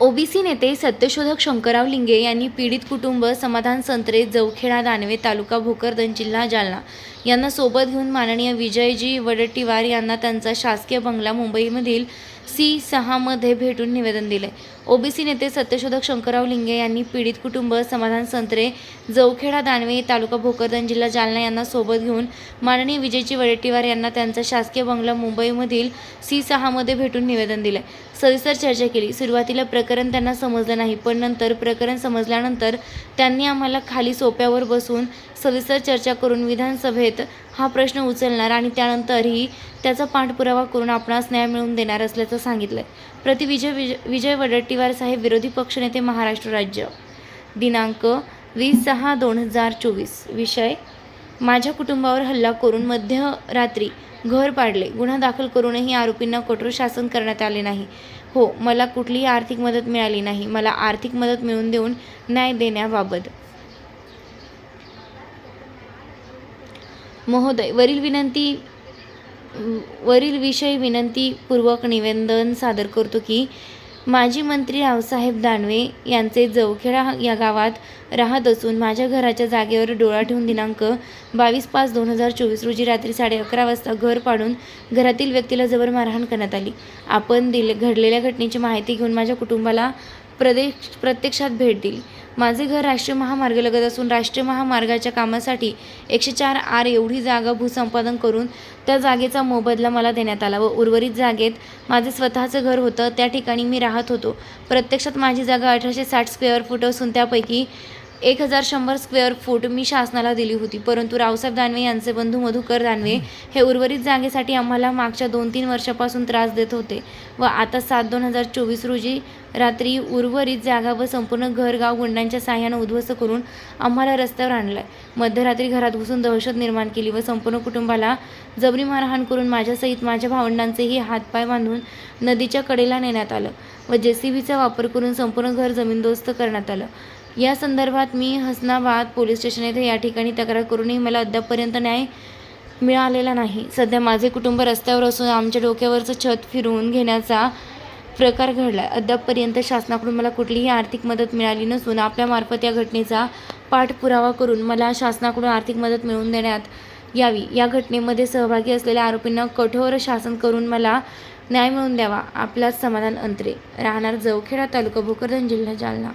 OBC नेते सत्यशोधक शंकरराव लिंगे यांनी पीडित कुटुंब समाधान संत्रे जवखेडा दानवे तालुका भोकरदन जिल्हा जालना यांना सोबत घेऊन माननीय विजयजी वडट्टीवार यांना त्यांचा शासकीय बंगला मुंबईमधील सी सहामध्ये भेटून निवेदन दिले. ओबीसी नेते सत्यशोधक शंकरराव लिंगे यांनी पीडित कुटुंब समाधान संत्रे जवखेडा दानवे तालुका भोकरदन जिल्हा जालना यांना सोबत घेऊन माननीय विजयजी वडेट्टीवार यांना त्यांचा शासकीय बंगला मुंबईमधील सी सहामध्ये भेटून निवेदन दिले. सविस्तर चर्चा केली. सुरुवातीला प्रकरण त्यांना समजलं नाही पण नंतर प्रकरण समजल्यानंतर त्यांनी आम्हाला खाली सोप्यावर बसून सविस्तर चर्चा करून विधानसभेत हा प्रश्न उचलणार आणि त्यानंतरही त्याचा पाठपुरावा करून आपणास न्याय मिळवून देणार असल्याचं सांगितलं प्रति विजय विजय विजय वडट्टीवार साहेब विरोधी पक्षनेते महाराष्ट्र राज्य. दिनांक वीस सहा दोन हजार चोवीस. विषय माझ्या कुटुंबावर हल्ला करून मध्यरात्री घर पाडले. गुन्हा दाखल करूनही आरोपींना कठोर शासन करण्यात आले नाही. हो मला कुठलीही आर्थिक मदत मिळाली नाही. मला आर्थिक मदत मिळवून देऊन न्याय देण्याबाबत. महोदय वरील विनंती वरील विषय विनंतीपूर्वक निवेदन सादर करतो की माजी मंत्री रावसाहेब दानवे यांचे जवखेडा या गावात राहत असून माझ्या घराच्या जागेवर डोळा ठेवून दिनांक बावीस पाच दोन हजार चोवीस रोजी रात्री साडे अकरा वाजता घर पाडून घरातील व्यक्तीला जबर मारहाण करण्यात आली. आपण दिले घडलेल्या घटनेची माहिती घेऊन माझ्या कुटुंबाला प्रदेश प्रत्यक्षात भेट दिली माझे घर राष्ट्रीय महामार्गालगत असून राष्ट्रीय महामार्गाच्या कामासाठी एकशे चार आर एवढी जागा भूसंपादन करून त्या जागेचा मोबदला मला देण्यात आला व उर्वरित जागेत माझे स्वतःचं घर होतं. त्या ठिकाणी मी राहत होतो. प्रत्यक्षात माझी जागा अठराशे साठ स्क्वेअर फूट असून त्यापैकी एक हजार शंभर स्क्वेअर फूट मी शासनाला दिली होती. परंतु रावसाहेब दानवे यांचे बंधू मधुकर दानवे हे उर्वरित जागेसाठी आम्हाला मागच्या दोन तीन वर्षापासून त्रास देत होते व आता सात दोन हजार चोवीस रोजी रात्री उर्वरित जागा व संपूर्ण घरगाव गुंडांच्या साह्यानं उद्ध्वस्त करून आम्हाला रस्त्यावर आणलाय. मध्यरात्री घरात घुसून दहशत निर्माण केली व संपूर्ण कुटुंबाला जबरी मारहाण करून माझ्यासहित माझ्या भावंडांचेही हातपाय बांधून नदीच्या कडेला नेण्यात आलं व जे सी बीचा वापर करून संपूर्ण घर जमीनदोस्त करण्यात आलं. या संदर्भात मी हसनाबाद पोलीस स्टेशन येथे या ठिकाणी तक्रार करूनही मला अद्यापपर्यंत न्याय मिळालेला नाही. सध्या माझे कुटुंब रस्त्यावर असून आमच्या डोक्यावरचं छत फिरवून घेण्याचा प्रकार घडला अद्यापपर्यंत शासनाकडून मला कुठलीही आर्थिक मदत मिळाली नसून आपल्यामार्फत या घटनेचा पाठपुरावा करून मला शासनाकडून आर्थिक मदत मिळवून देण्यात यावी. या घटनेमध्ये सहभागी असलेल्या आरोपींना कठोर शासन करून मला न्याय मिळवून द्यावा. आपलाच समाधान अंतरे. राहणार जवखेडा तालुका भोकरदन जिल्हा जालना.